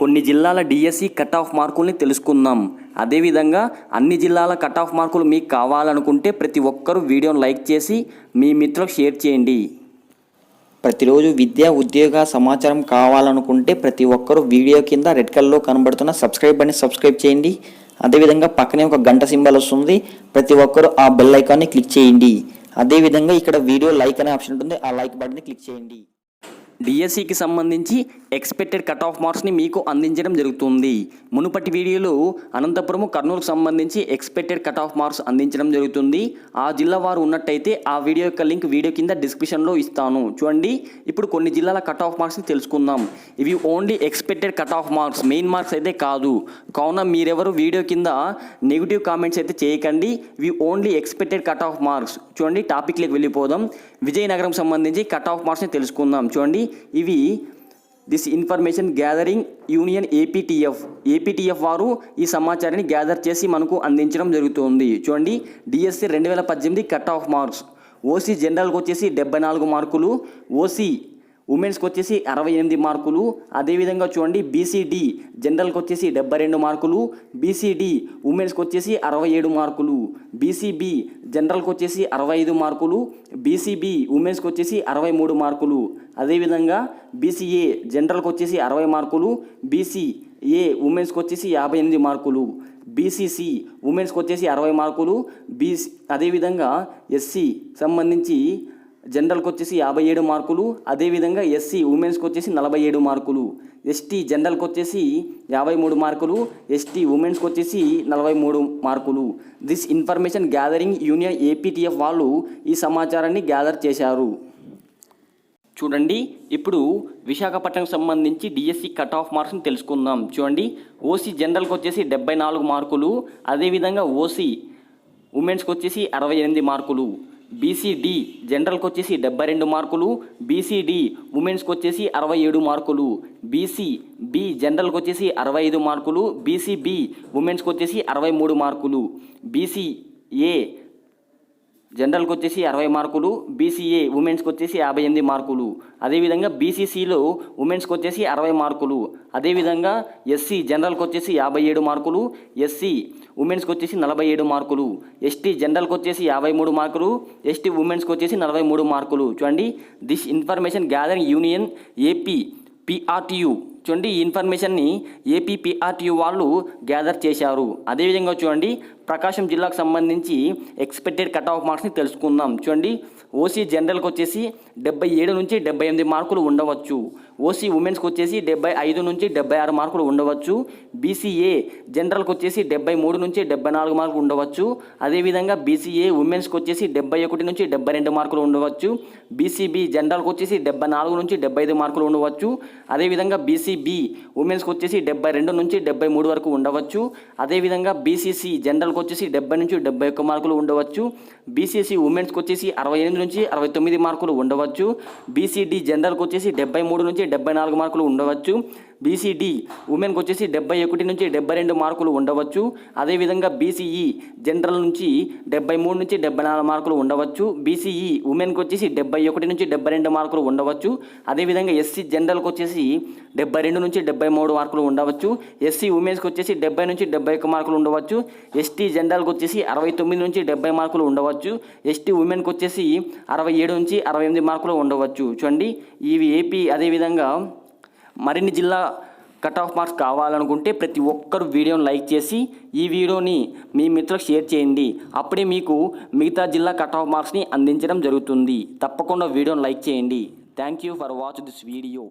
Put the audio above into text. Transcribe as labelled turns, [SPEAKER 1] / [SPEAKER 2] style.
[SPEAKER 1] కొన్ని జిల్లాల DSC cut off మార్కుల్ని తెలుసుకుందాం. అదేవిధంగా అన్ని జిల్లాల కట్ ఆఫ్ మార్కులు మీకు కావాలనుకుంటే ప్రతి ఒక్కరూ వీడియోని లైక్ చేసి మీ మిత్రులకు షేర్ చేయండి.
[SPEAKER 2] ప్రతిరోజు విద్య ఉద్యోగ సమాచారం కావాలనుకుంటే ప్రతి ఒక్కరూ వీడియో కింద రెడ్ కలర్లో కనబడుతున్న సబ్స్క్రైబ్ అని సబ్స్క్రైబ్ చేయండి. అదేవిధంగా పక్కనే ఒక గంట సింబల్ వస్తుంది. ప్రతి ఒక్కరూ ఆ బెల్ ఐకాన్ని క్లిక్ చేయండి. అదేవిధంగా ఇక్కడ వీడియో లైక్ అనే ఆప్షన్ ఉంటుంది. ఆ లైక్ బటన్ని క్లిక్ చేయండి.
[SPEAKER 1] డిఎస్సికి సంబంధించి ఎక్స్పెక్టెడ్ కట్ ఆఫ్ మార్క్స్ని మీకు అందించడం జరుగుతుంది. మునుపటి వీడియోలో అనంతపురము కర్నూలుకు సంబంధించి ఎక్స్పెక్టెడ్ కట్ ఆఫ్ మార్క్స్ అందించడం జరుగుతుంది. ఆ జిల్లా వారు ఉన్నట్టయితే ఆ వీడియో యొక్క లింక్ వీడియో కింద డిస్క్రిప్షన్లో ఇస్తాను. చూడండి ఇప్పుడు కొన్ని జిల్లాల కట్ ఆఫ్ మార్క్స్ని తెలుసుకుందాం. ఇవి only expected cut off marks main marks అయితే కాదు. కావున మీరెవరు వీడియో కింద నెగిటివ్ కామెంట్స్ అయితే చేయకండి. ఇవి only expected cut off marks చూడండి టాపిక్లోకి వెళ్ళిపోదాం. విజయనగరం సంబంధించి కట్ ఆఫ్ మార్క్స్ని తెలుసుకుందాం. చూడండి ఇవి this information gathering union APTF. APTF వారు ఈ సమాచారాన్ని గ్యాదర్ చేసి మనకు అందించడం జరుగుతుంది. చూడండి డిఎస్సి రెండు వేల పద్దెనిమిది కట్ ఆఫ్ మార్క్స్. ఓసీ జనరల్కి వచ్చేసి డెబ్బై నాలుగు మార్కులు ఓసీ ఉమెన్స్కి వచ్చేసి అరవై ఎనిమిది మార్కులు. అదేవిధంగా చూడండి బీసీడి జనరల్కి వచ్చేసి డెబ్బై రెండు మార్కులు. బీసీడి ఉమెన్స్కి వచ్చేసి అరవై ఏడు మార్కులు. బీసీబీ జనరల్కి వచ్చేసి అరవై ఐదు మార్కులు. బీసీబీ ఉమెన్స్కి వచ్చేసి అరవై మూడు మార్కులు. అదేవిధంగా బీసీఏ జనరల్కి వచ్చేసి అరవై మార్కులు. బీసీఏ ఉమెన్స్కి వచ్చేసి యాభై ఎనిమిది మార్కులు. బీసీసీ ఉమెన్స్కి వచ్చేసి అరవై మార్కులు. బీసీ అదేవిధంగా ఎస్సీ సంబంధించి జనరల్కి వచ్చేసి యాభై ఏడు మార్కులు అదేవిధంగా ఎస్సీ ఉమెన్స్కి వచ్చేసి నలభై ఏడు మార్కులు ఎస్టీ జనరల్కి వచ్చేసి యాభై మూడు మార్కులు ఎస్టీ ఉమెన్స్కి వచ్చేసి నలభై మూడు మార్కులు. This information gathering union APTF వాళ్ళు ఈ సమాచారాన్ని గ్యాదర్ చేశారు. చూడండి ఇప్పుడు విశాఖపట్నం సంబంధించి డిఎస్సి కట్ ఆఫ్ మార్క్స్ని తెలుసుకుందాం. చూడండి ఓసీ జనరల్కి వచ్చేసి డెబ్బై నాలుగు మార్కులు అదేవిధంగా ఓసీ ఉమెన్స్కి వచ్చేసి అరవై ఎనిమిది మార్కులు. బీసీడి జనరల్కి వచ్చేసి డెబ్బై రెండు మార్కులు బీసీడి ఉమెన్స్కి వచ్చేసి అరవై ఏడు మార్కులు బీసీ బి జనరల్కి వచ్చేసి అరవై ఐదు మార్కులు బీసీబి ఉమెన్స్కి వచ్చేసి అరవై మూడు మార్కులు బీసీఏ జనరల్కి వచ్చేసి అరవై మార్కులు బీసీఏ ఉమెన్స్కి వచ్చేసి యాభై ఎనిమిది మార్కులు. అదేవిధంగా బీసీసీలో ఉమెన్స్కి వచ్చేసి అరవై మార్కులు. అదేవిధంగా ఎస్సీ జనరల్కి వచ్చేసి యాభై ఏడు మార్కులు ఎస్సీ ఉమెన్స్కి వచ్చేసి నలభై ఏడు మార్కులు ఎస్టీ జనరల్కి వచ్చేసి యాభై మూడు మార్కులు ఎస్టీ ఉమెన్స్కి వచ్చేసి నలభై మూడు మార్కులు. చూడండి this information gathering union AP PRTU. చూడండి ఈ ఇన్ఫర్మేషన్ని ఏపీ పిఆర్టీయు వాళ్ళు గ్యాదర్ చేశారు. అదేవిధంగా చూడండి ప్రకాశం జిల్లాకు సంబంధించి ఎక్స్పెక్టెడ్ కట్ ఆఫ్ మార్క్స్ని తెలుసుకుందాం. చూడండి ఓసీ జనరల్కి వచ్చేసి డెబ్బై ఏడు నుంచి డెబ్బై ఎనిమిది మార్కులు ఉండవచ్చు. ఓసీ ఉమెన్స్కి వచ్చేసి డెబ్బై ఐదు నుంచి డెబ్బై ఆరు మార్కులు ఉండవచ్చు. బీసీఏ జనరల్కి వచ్చేసి డెబ్బై మూడు నుంచి డెబ్బై నాలుగు మార్కులు ఉండవచ్చు. అదేవిధంగా బీసీఏ ఉమెన్స్కి వచ్చేసి డెబ్బై ఒకటి నుంచి డెబ్బై రెండు మార్కులు ఉండవచ్చు. బీసీబీ జనరల్కి వచ్చేసి డెబ్బై నాలుగు నుంచి డెబ్బై ఐదు మార్కులు ఉండవచ్చు. అదేవిధంగా బీసీబీ ఉమెన్స్కి వచ్చేసి డెబ్బై రెండు నుంచి డెబ్బై మూడు వరకు ఉండవచ్చు. అదేవిధంగా బీసీసీ జనరల్కి వచ్చేసి డెబ్బై నుంచి డెబ్బై ఒక్క మార్కులు ఉండవచ్చు. బీసీసీ ఉమెన్స్కి వచ్చేసి అరవై ఎనిమిది నుంచి అరవై తొమ్మిది మార్కులు ఉండవచ్చు. బీసీడీ జనరల్కి వచ్చేసి డెబ్బై మూడు నుంచి డెబ్బై నాలుగు మార్కులు ఉండవచ్చు. బీసీడీ ఉమెన్కి వచ్చేసి డెబ్బై ఒకటి నుంచి డెబ్బై రెండు మార్కులు ఉండవచ్చు. అదేవిధంగా బీసీఈ జనరల్ నుంచి డెబ్బై మూడు నుంచి డెబ్బై నాలుగు మార్కులు ఉండవచ్చు. బీసీఈ ఉమెన్కి వచ్చేసి డెబ్బై ఒకటి నుంచి డెబ్బై రెండు మార్కులు ఉండవచ్చు. అదేవిధంగా ఎస్సీ జనరల్కి వచ్చేసి డెబ్బై రెండు నుంచి డెబ్బై మూడు మార్కులు ఉండవచ్చు. ఎస్సీ ఉమెన్స్కి వచ్చేసి డెబ్బై నుంచి డెబ్బై ఒక మార్కులు ఉండవచ్చు. ఎస్టీ జనరల్కి వచ్చేసి అరవై తొమ్మిది నుంచి డెబ్బై మార్కులు ఉండవచ్చు. ఎస్టీ ఉమెన్కి వచ్చేసి అరవై ఏడు నుంచి అరవై ఎనిమిది మార్కులు ఉండవచ్చు. చూడండి ఇవి ఏపీ అదేవిధంగా మరిన్ని జిల్లా కట్ ఆఫ్ మార్క్స్ కావాలనుకుంటే ప్రతి ఒక్కరు వీడియోని లైక్ చేసి ఈ వీడియోని మీ మిత్రులకు షేర్ చేయండి. అప్పుడే మీకు మిగతా జిల్లా కట్ ఆఫ్ మార్క్స్ని అందించడం జరుగుతుంది. తప్పకుండా వీడియోని లైక్ చేయండి. Thank you for watch this video.